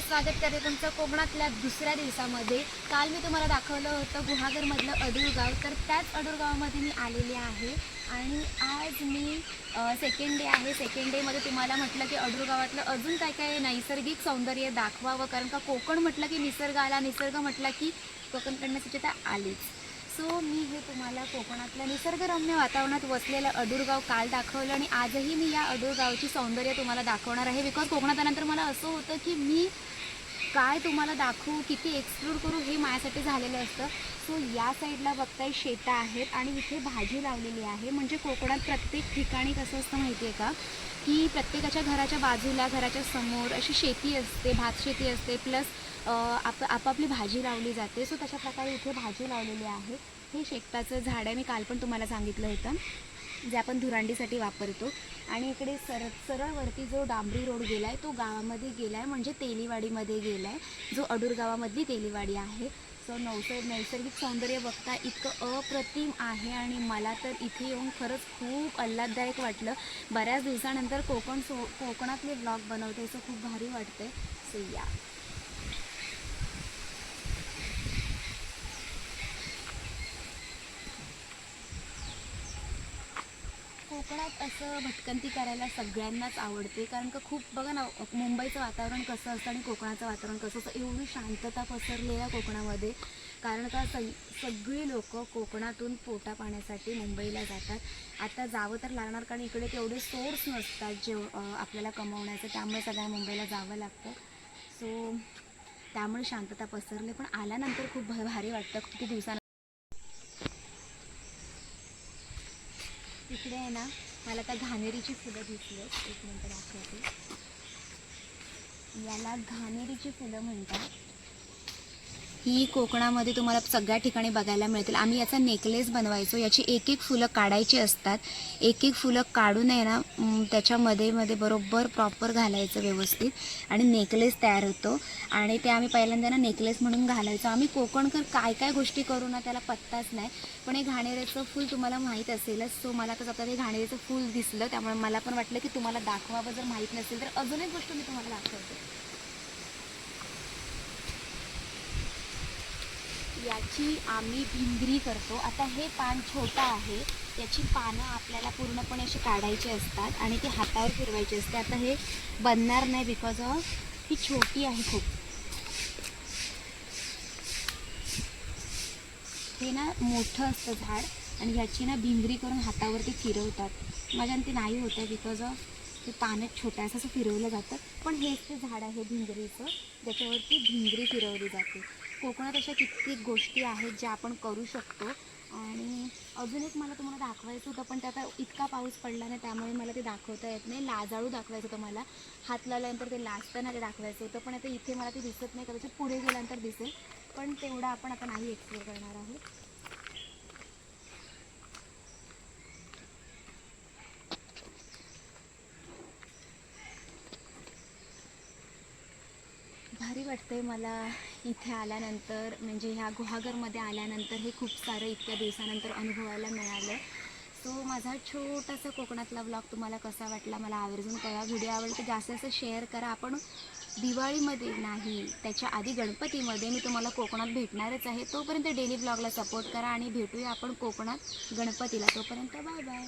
स्वागत करते तुमचं कोकणातल्या दुसऱ्या दिवसामध्ये. काल मी तुम्हाला दाखवलं होतं गुहागरमधलं अडुरगाव तर त्याच अडूरगावामध्ये मी आलेले आहे आणि आज मी सेकंड डे आहे. सेकंड डेमध्ये तुम्हाला म्हटलं की अडुरगावातलं अजून काय काय नैसर्गिक सौंदर्य दाखवावं. कारण का कोकण म्हटलं की निसर्ग आला निसर्ग म्हटलं की कोकण स्वच्छता आलीच. सो मी हे तुम्हाला कोकणातल्या निसर्गरम्य वातावरणात वसलेलं अडूरगाव काल दाखवलं आणि आजही मी या अडूरगावची सौंदर्य तुम्हाला दाखवणार आहे. बिकॉज कोकणात आल्यानंतर मला असं होतं की मी काय तुम्हाला दाखवू किती एक्सप्लोर करू हे माझ्यासाठी झालेलं असतं. सो या साईडला बघताय शेतं आहेत आणि इथे भाजी लावलेली आहे. म्हणजे कोकणात प्रत्येक ठिकाणी कसं असतं माहिती आहे का? की प्रत्येकाच्या घराच्या बाजूला घराच्या समोर अशी शेती असते भात शेती असते. प्लस आप आपापली भाजी लावली जाते. सो तशा प्रकारे इथे भाजी लावलेली आहे. हे शेकटाचं झाड आहे. मी काल पण तुम्हाला सांगितलं होतं. जे आपण धुरांडीसाठी वापरतो. आणि इकडे सर सरळ वरती जो डांबरी रोड गेला आहे तो गावामध्ये गेला आहे म्हणजे तेलीवाडीमध्ये गेला आहे जो अडूर गावामधली तेलीवाडी आहे. सो नैसर्ग नैसर्गिक सौंदर्य बघता इतकं अप्रतिम आहे आणि मला तर इथे येऊन खरंच खूप आल्हाददायक वाटलं. बऱ्याच दिवसानंतर कोकण सो कोकणातले ब्लॉग बनवते असं खूप भारी वाटतं सो या कोकणात असं भटकंती करायला सगळ्यांनाच आवडते. कारण का खूप बघा ना मुंबईचं वातावरण कसं असतं आणि कोकणाचं वातावरण कसं असतं एवढी शांतता पसरली आहे कोकणामध्ये. कारण का सग सगळी लोक कोकणातून पोटा पाण्यासाठी मुंबईला जातात. आता जावं तर लागणार कारण इकडे तेवढे सोर्स नसतात जे आपल्याला कमवण्याचं. त्यामुळे सगळ्या मुंबईला जावं लागतं. सो त्यामुळे शांतता पसरली. पण आल्यानंतर खूप भ- भारी वाटतं. किती दिवसानं इकडे आहे ना मला त्या घाणेरीची फुलं दिसली एक मिनटं दाखवते याला घाणेरीची फुलं म्हणतात. ही कोकणामध्ये तुम्हाला सगळ्या ठिकाणी बघायला मिळतील. आम्ही याचा नेकलेस बनवायचो. याची एक एक फुलं काढायची असतात. एक एक फुलं काढून आहे ना त्याच्यामध्ये मध्ये बरोबर प्रॉपर घालायचं व्यवस्थित. आणि नेकलेस तयार होतो. आणि ते आम्ही पहिल्यांदा ना नेकलेस म्हणून घालायचो. आम्ही कोकणकर काय काय गोष्टी करू ना त्याला पत्ताच नाही. पण हे घाणेऱ्याचं फूल तुम्हाला माहीत असेलच. सो मला कसं आता हे घाणेऱ्याचं फूल दिसलं. त्यामुळे मला पण वाटलं की तुम्हाला दाखवावं जर माहीत नसेल तर अजून एक गोष्ट मी तुम्हाला दाखवते. याची आम्ही भिंगरी करतो. आता हे पान छोटं आहे. याची पानं आपल्याला पूर्णपणे अशी काढायची असतात आणि ती हातावर फिरवायची असते. आता हे बनणार नाही बिकॉज ऑफ ही छोटी आहे खूप. हे ना मोठं असतं झाड आणि ह्याची ना भिंगरी करून हातावरती फिरवतात. माझ्या ते नाही होत आहे बिकॉज ऑफ ते पानं छोटं असं असं फिरवलं जातं. पण हेच ते झाड आहे भिंगरीचं ज्याच्यावरती भिंगरी फिरवली जाते. कोकणात अशा कित्येक गोष्टी आहेत ज्या आपण करू शकतो. आणि अजून एक मला तुम्हाला दाखवायचं होतं पण ते आता इतका पाऊस पडला नाही त्यामुळे मला ते दाखवता येत नाही. लाजाळू दाखवायचं होतं मला. हात लावल्यानंतर ते लाजताना ते दाखवायचं होतं पण आता इथे मला ते दिसत नाही कदाचित पुढे गेल्यानंतर दिसेल. पण तेवढं आपण आता नाही एक्सप्लोर करणार आहोत. भारी वाटतंय मला. इथे आल्यानंतर म्हणजे ह्या गुहागरमध्ये आल्यानंतर हे खूप सारं इतक्या दिवसानंतर अनुभवायला मिळालं. सो माझा छोटासा कोकणातला ब्लॉग तुम्हाला कसा वाटला मला आवर्जून कळा व्हिडिओ आवडला तर जास्तीत जास्त शेअर करा. आपण दिवाळीमध्ये नाही त्याच्या आधी गणपतीमध्ये मी तुम्हाला कोकणात भेटणारच आहे. तोपर्यंत डेली ब्लॉगला सपोर्ट करा आणि भेटूया आपण कोकणात गणपतीला. तोपर्यंत बाय बाय